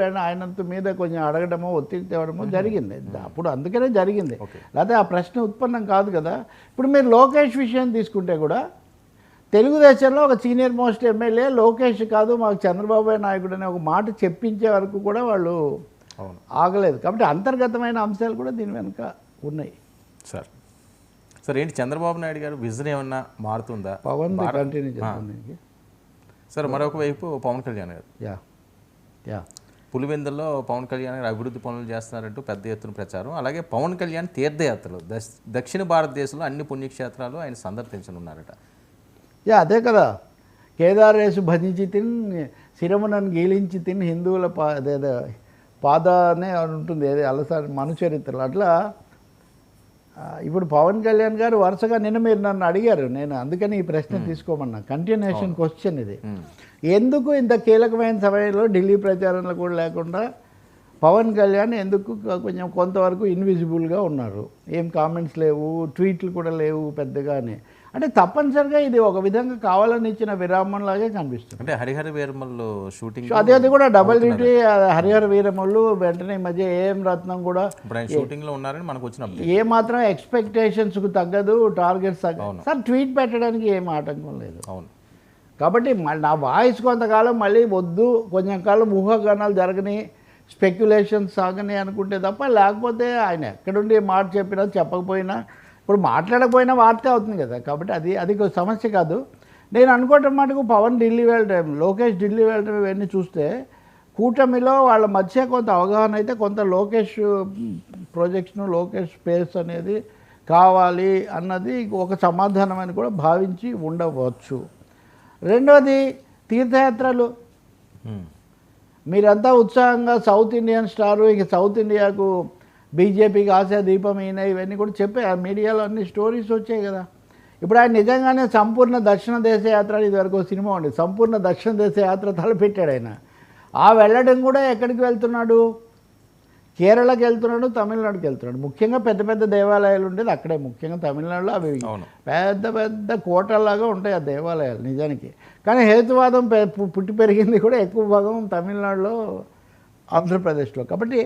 వెంటనే ఆయనంత మీద కొంచెం అడగడమో ఒత్తిడి తేవడమో జరిగింది. అప్పుడు అందుకనే జరిగింది. లేకపోతే ఆ ప్రశ్న ఉత్పన్నం కాదు కదా. ఇప్పుడు మీరు లోకేష్ విషయం తీసుకుంటే కూడా తెలుగుదేశంలో ఒక సీనియర్ మోస్ట్ ఎమ్మెల్యే లోకేష్ కాదు మాకు చంద్రబాబు నాయుడు అనే ఒక మాట చెప్పించే వరకు కూడా వాళ్ళు ఆగలేదు. కాబట్టి అంతర్గతమైన అంశాలు కూడా దీని వెనుక ఉన్నాయి. సార్. సార్ ఏంటి చంద్రబాబు నాయుడు గారు విజన్ ఏమన్నా మారుతుందా? పవన్ కంటిన్యూ చేస్తాను దీనికి. సార్ మరొక వైపు పవన్ కళ్యాణ్ గారు. యా. యా. పులివెందుల్లో పవన్ కళ్యాణ్ అభివృద్ధి పనులు చేస్తున్నారంటూ పెద్ద ఎత్తున ప్రచారం. అలాగే పవన్ కళ్యాణ్ తీర్థయాత్రలు దక్షిణ భారతదేశంలో అన్ని పుణ్యక్షేత్రాలు ఆయన సందర్శించనున్నారట. యా అదే కదా. కేదారేసు భజించి తిన్ శిరమునను గీలించి తిన్ హిందువుల పా అదే పాద అనే ఉంటుంది అదే అలసారి మనుచరిత్రలు. అట్లా ఇప్పుడు పవన్ కళ్యాణ్ గారు వరుసగా నిన్న మీరు నన్ను అడిగారు నేను అందుకని ఈ ప్రశ్న తీసుకోమన్నా. కంటిన్యూషన్ క్వశ్చన్ ఇది. ఎందుకు ఇంత కీలకమైన సమయంలో ఢిల్లీ ప్రచారంలో కూడా లేకుండా పవన్ కళ్యాణ్ ఎందుకు కొంచెం కొంతవరకు ఇన్విజిబుల్గా ఉన్నారు? ఏం కామెంట్స్ లేవు? ట్వీట్లు కూడా లేవు పెద్దగా అని. అంటే తప్పనిసరిగా ఇది ఒక విధంగా కావాలని ఇచ్చిన విరామం లాగే కనిపిస్తుంది. అంటే హరిహర వీరమల్లు షూటింగ్ అదే అది కూడా డబల్ డ్యూటీ హరిహర వీరములు వెంటనే ఈ మధ్య ఏఎం రత్నం కూడా షూటింగ్లో ఉన్నారని మనకు వచ్చిన. ఏ మాత్రం ఎక్స్పెక్టేషన్స్కు తగ్గదు టార్గెట్స్ తగ్గదు సార్ ట్వీట్ పెట్టడానికి ఏం ఆటంకం లేదు. అవును. కాబట్టి మళ్ళీ నా వాయిస్ కొంతకాలం మళ్ళీ వద్దు కొంచెం కాలం ఊహాగానాలు జరగని స్పెక్యులేషన్స్ సాగని అనుకుంటే తప్ప లేకపోతే ఆయన ఎక్కడుండి మాట చెప్పినా చెప్పకపోయినా ఇప్పుడు మాట్లాడకపోయినా వార్తే అవుతుంది కదా. కాబట్టి అది అది ఒక సమస్య కాదు. నేను అనుకోవటం మటుకు పవన్ ఢిల్లీ వెళ్ళడం లోకేష్ ఢిల్లీ వెళ్ళడం ఇవన్నీ చూస్తే కూటమిలో వాళ్ళ మధ్య కొంత అవగాహన అయితే కొంత లోకేష్ ప్రొజెక్షన్ లోకేష్ స్పేస్ అనేది కావాలి అన్నది ఒక సమాధానం అని కూడా భావించి ఉండవచ్చు. రెండవది తీర్థయాత్రలు. మీరంతా ఉత్సాహంగా సౌత్ ఇండియన్ స్టారు ఇక సౌత్ ఇండియాకు బీజేపీకి ఆశా దీపం ఈయన ఇవన్నీ కూడా చెప్పే ఆ మీడియాలో అన్ని స్టోరీస్ వచ్చాయి కదా. ఇప్పుడు ఆయన నిజంగానే సంపూర్ణ దక్షిణ దేశ యాత్ర అని ఇదివరకు సినిమా ఉంది సంపూర్ణ దక్షిణ దేశ యాత్ర తలపెట్టాడు ఆయన. ఆ వెళ్ళడం కూడా ఎక్కడికి వెళ్తున్నాడు? కేరళకి వెళ్తున్నాడు తమిళనాడుకి వెళ్తున్నాడు. ముఖ్యంగా పెద్ద పెద్ద దేవాలయాలు ఉండేది అక్కడే. ముఖ్యంగా తమిళనాడులో అవి. పెద్ద పెద్ద కోటల్లాగా ఉంటాయి ఆ దేవాలయాలు నిజానికి. కానీ హేతువాదం పుట్టి పెరిగింది కూడా ఎక్కువ భాగం తమిళనాడులో ఆంధ్రప్రదేశ్లో. కాబట్టి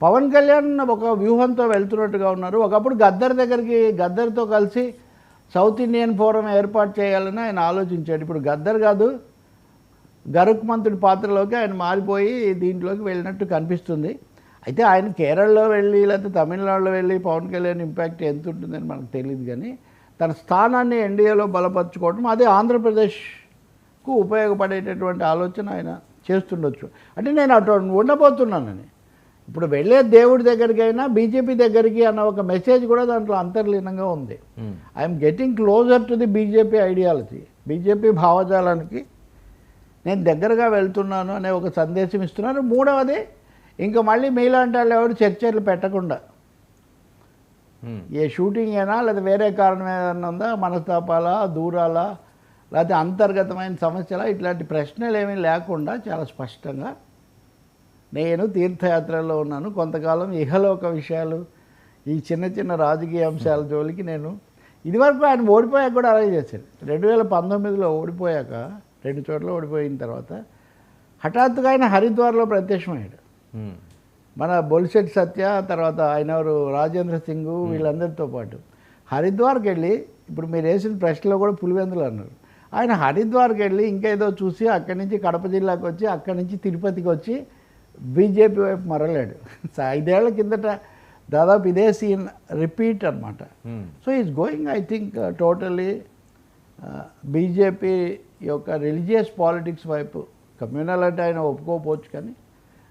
పవన్ కళ్యాణ్ ఒక వ్యూహంతో వెళ్తున్నట్టుగా ఉన్నారు. ఒకప్పుడు గద్దర్ దగ్గరికి గద్దర్తో కలిసి సౌత్ ఇండియన్ ఫోరం ఏర్పాటు చేయాలని ఆయన ఆలోచించాడు. ఇప్పుడు గద్దర్ కాదు గరుక్మంతుడి పాత్రలోకి ఆయన మారిపోయి దీంట్లోకి వెళ్ళినట్టు కనిపిస్తుంది. అయితే ఆయన కేరళలో వెళ్ళి లేకపోతే తమిళనాడులో వెళ్ళి పవన్ కళ్యాణ్ ఇంపాక్ట్ ఎంత ఉంటుందని మనకు తెలియదు కానీ తన స్థానాన్ని ఎన్డీఏలో బలపరచుకోవడం అదే ఆంధ్రప్రదేశ్కు ఉపయోగపడేటటువంటి ఆలోచన ఆయన చేస్తుండొచ్చు. అంటే నేను అటు ఉండబోతున్నానని. ఇప్పుడు వెళ్ళే దేవుడి దగ్గరికి అయినా బీజేపీ దగ్గరికి అన్న ఒక మెసేజ్ కూడా దాంట్లో అంతర్లీనంగా ఉంది. I'm getting closer to the BJP ideology BJP భావజాలానికి నేను దగ్గరగా వెళ్తున్నాను అనే ఒక సందేశం ఇస్తున్నారు మూడవది ఇంకా మళ్ళీ మీలాంటి వాళ్ళు ఎవరు చర్చలు పెట్టకుండా ఉమ్. ఏ షూటింగ్ అయినా లేదా వేరే కారణం ఏదైనా ఉందా మనస్తాపాలా దూరాలా లేకపోతే అంతర్గతమైన సమస్యలా ఇట్లాంటి ప్రశ్నలు ఏమీ లేకుండా చాలా స్పష్టంగా నేను తీర్థయాత్రలో ఉన్నాను. కొంతకాలం ఇహలోక విషయాలు ఈ చిన్న చిన్న రాజకీయ అంశాల జోలికి నేను ఇదివరకు ఆయన ఓడిపోయాక కూడా అలాగే చేశాడు రెండు వేల పంతొమ్మిదిలో ఓడిపోయాక రెండు చోట్ల ఓడిపోయిన తర్వాత హఠాత్తుగా ఆయన హరిద్వార్లో ప్రత్యక్షమయ్యాడు. మన బొలిశెట్టి సత్య తర్వాత ఆయన ఎవరు? రాజేంద్ర సింగ్ వీళ్ళందరితో పాటు. హరిద్వార్కి వెళ్ళి ఇప్పుడు మీరు వేసిన ప్రశ్నలో కూడా పులివెందులు అన్నారు. ఆయన హరిద్వార్కి వెళ్ళి ఇంకేదో చూసి అక్కడి నుంచి కడప జిల్లాకు వచ్చి అక్కడి నుంచి తిరుపతికి వచ్చి బీజేపీ వైపు మరలాడు. ఐదేళ్ళ కిందట దాదాపు ఇదే సీన్ రిపీట్ అనమాట ఉమ్. So is going I think totally BJP యొక్క రిలీజియస్ పాలిటిక్స్ వైపు కమ్యూనల్ అంటే ఆయన ఒప్పుకోకపోవచ్చు కానీ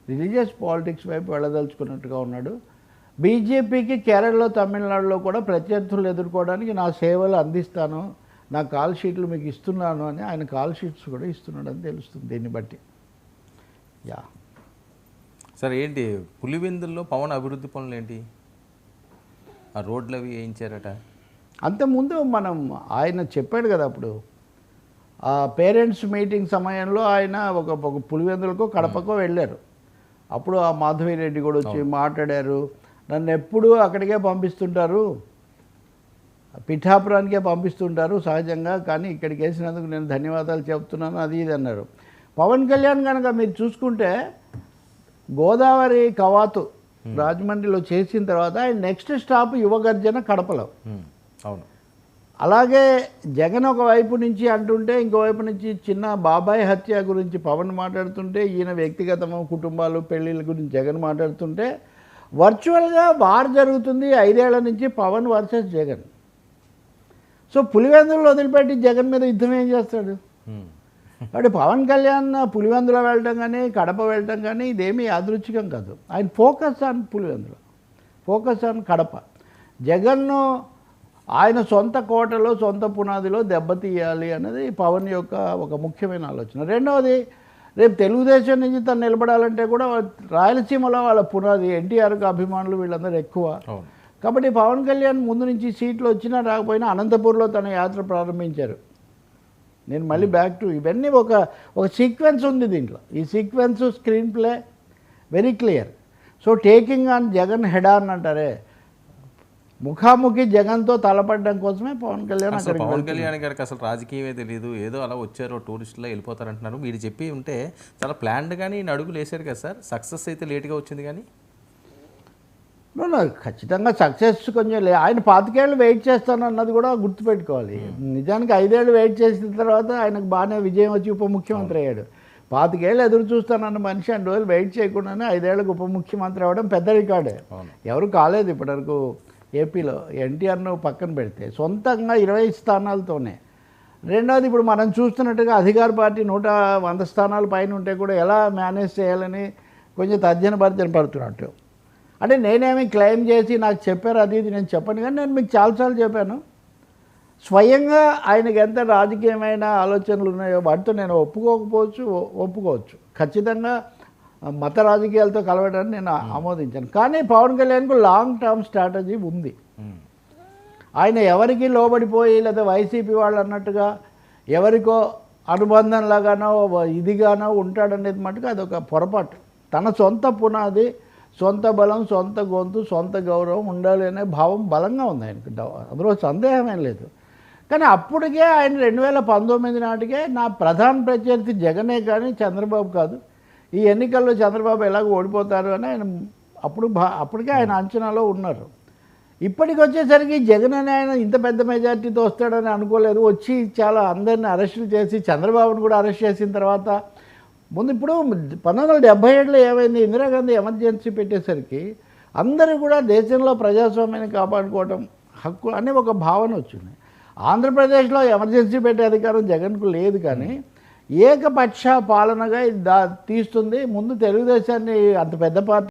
రిలీజియస్ పాలిటిక్స్ వైపు వెళ్ళదలుచుకున్నట్టుగా ఉన్నాడు. బీజేపీకి కేరళలో తమిళనాడులో కూడా ప్రత్యర్థులు ఎదుర్కోవడానికి నా సేవలు అందిస్తాను నా కాల్ షీట్లు మీకు ఇస్తున్నాను అని ఆయన కాల్ షీట్స్ కూడా ఇస్తున్నాడని తెలుస్తుంది దీన్ని బట్టి. యా. సార్ ఏంటి పులివెందుల్లో పవన్ అభివృద్ధి పనులు ఏంటి? ఆ రోడ్లు అవి వేయించారట. అంతకుముందు మనం ఆయన చెప్పాడు కదా అప్పుడు. ఆ పేరెంట్స్ మీటింగ్ సమయంలో ఆయన ఒక ఒక పులివెందులకో కడపకో వెళ్ళారు. అప్పుడు ఆ మాధవిరెడ్డి కూడా వచ్చి మాట్లాడారు. నన్ను ఎప్పుడూ అక్కడికే పంపిస్తుంటారు. పిఠాపురానికే పంపిస్తుంటారు సహజంగా కానీ ఇక్కడికి వేసినందుకు నేను ధన్యవాదాలు చెప్తున్నాను అది ఇది అన్నారు. పవన్ కళ్యాణ్ కనుక మీరు చూసుకుంటే గోదావరి కవాతు రాజమండ్రిలో చేసిన తర్వాత ఆయన నెక్స్ట్ స్టాప్ యువగర్జన కడపలో. అవును. అలాగే జగన్ ఒక వైపు నుంచి అంటుంటే ఇంకోవైపు నుంచి చిన్న బాబాయ్ హత్య గురించి పవన్ మాట్లాడుతుంటే ఈయన వ్యక్తిగతము కుటుంబాలు పెళ్ళిళ్ళ గురించి జగన్ మాట్లాడుతుంటే వర్చువల్గా వార్ జరుగుతుంది ఐదేళ్ళ నుంచి పవన్ వర్సెస్ జగన్. సో పులివెందులు వదిలిపెట్టి జగన్ మీద యుద్ధం ఏం చేస్తాడు? కాబట్టి పవన్ కళ్యాణ్ పులివెందులో వెళ్ళటం కానీ కడప వెళ్ళటం కానీ ఇదేమీ యాదృచ్ఛికం కాదు. ఆయన ఫోకస్ ఆన్ పులివెందులో ఫోకస్ ఆన్ కడప. జగన్ను ఆయన సొంత కోటలో సొంత పునాదిలో దెబ్బతీయాలి అనేది పవన్ యొక్క ఒక ముఖ్యమైన ఆలోచన. రెండవది రేపు తెలుగుదేశం నుంచి తను నిలబడాలంటే కూడా రాయలసీమలో వాళ్ళ పునాది ఎన్టీఆర్కి అభిమానులు వీళ్ళందరూ ఎక్కువ. కాబట్టి పవన్ కళ్యాణ్ ముందు నుంచి సీట్లు వచ్చినా రాకపోయినా అనంతపూర్లో తన యాత్ర ప్రారంభించారు. నేను మళ్ళీ బ్యాక్ టు ఇవన్నీ ఒక ఒక సీక్వెన్స్ ఉంది దీంట్లో. ఈ sequence screenplay very clear so taking on Jagan head on అంటారే. ముఖాముఖి జగన్తో తలపడడం కోసమే పవన్ కళ్యాణ్ అసలు పవన్ కళ్యాణ్ గారికి అసలు రాజకీయమే తెలియదు ఏదో అలా వచ్చారో టూరిస్టులో వెళ్ళిపోతారంటున్నారు. మీరు చెప్పి ఉంటే చాలా ప్లాన్డ్ కానీ ఈయన అడుగులు వేశారు కదా సార్. సక్సెస్ అయితే లేట్గా వచ్చింది కానీ. ఖచ్చితంగా సక్సెస్ కొంచెం లే. ఆయన పాతికేళ్ళు వెయిట్ చేస్తాను అన్నది కూడా గుర్తుపెట్టుకోవాలి. నిజానికి ఐదేళ్ళు వెయిట్ చేసిన తర్వాత ఆయనకు బాగానే విజయం వచ్చి ఉప ముఖ్యమంత్రి అయ్యాడు. పాతికేళ్ళు ఎదురు చూస్తానన్న మనిషి అన్ని రోజులు వెయిట్ చేయకుండానే ఐదేళ్ళకు ఉప ముఖ్యమంత్రి అవ్వడం పెద్ద రికార్డే. ఎవరు కాలేదు ఇప్పటివరకు ఏపీలో. ఎన్టీఆర్ను పక్కన పెడితే సొంతంగా ఇరవై స్థానాలతోనే. రెండవది ఇప్పుడు మనం చూస్తున్నట్టుగా అధికార పార్టీ నూట వంద స్థానాల పైన ఉంటే కూడా ఎలా మేనేజ్ చేయాలని కొంచెం తర్జన భర్జన పడుతున్నట్టు. అంటే నేనేమి క్లెయిమ్ చేసి నాకు చెప్పారు అది ఇది నేను చెప్పను కానీ నేను మీకు చాలాసార్లు చెప్పాను. స్వయంగా ఆయనకి ఎంత రాజకీయమైన ఆలోచనలు ఉన్నాయో వాటితో నేను ఒప్పుకోకపోవచ్చు ఒప్పుకోవచ్చు. ఖచ్చితంగా మత రాజకీయాలతో కలవడాన్ని నేను ఆమోదించాను. కానీ పవన్ కళ్యాణ్కు లాంగ్ టర్మ్ స్ట్రాటజీ ఉంది. ఆయన ఎవరికి లోబడిపోయి లేదా వైసీపీ వాళ్ళు అన్నట్టుగా ఎవరికో అనుబంధంలాగానో ఇదిగానో ఉంటాడనేది మటుకు అదొక పొరపాటు. తన సొంత పునాది సొంత బలం సొంత గొంతు సొంత గౌరవం ఉండాలి అనే భావం బలంగా ఉంది ఆయనకు. అందులో సందేహమేం లేదు. కానీ అప్పటికే ఆయన రెండు వేల పంతొమ్మిది నాటికే నా ప్రధాన ప్రత్యర్థి జగనే కానీ చంద్రబాబు కాదు. ఈ ఎన్నికల్లో చంద్రబాబు ఎలాగో ఓడిపోతారు అని ఆయన అప్పుడు భా అప్పటికే ఆయన అంచనాలో ఉన్నారు. ఇప్పటికి వచ్చేసరికి జగన్ అని ఆయన ఇంత పెద్ద మెజార్టీతో వస్తాడని అనుకోలేదు. వచ్చి చాలా అందరిని అరెస్టులు చేసి చంద్రబాబును కూడా అరెస్ట్ చేసిన తర్వాత ముందు ఇప్పుడు పంతొమ్మిది వందల డెబ్బై ఏడులో ఏమైంది? ఇందిరాగాంధీ ఎమర్జెన్సీ పెట్టేసరికి అందరూ కూడా దేశంలో ప్రజాస్వామ్యాన్ని కాపాడుకోవడం హక్కు అనే ఒక భావన వచ్చింది. ఆంధ్రప్రదేశ్లో ఎమర్జెన్సీ పెట్టే అధికారం జగన్కు లేదు కానీ ఏకపక్ష పాలనగా ఇది దా తీస్తుంది. ముందు తెలుగుదేశాన్ని అంత పెద్ద పార్టీ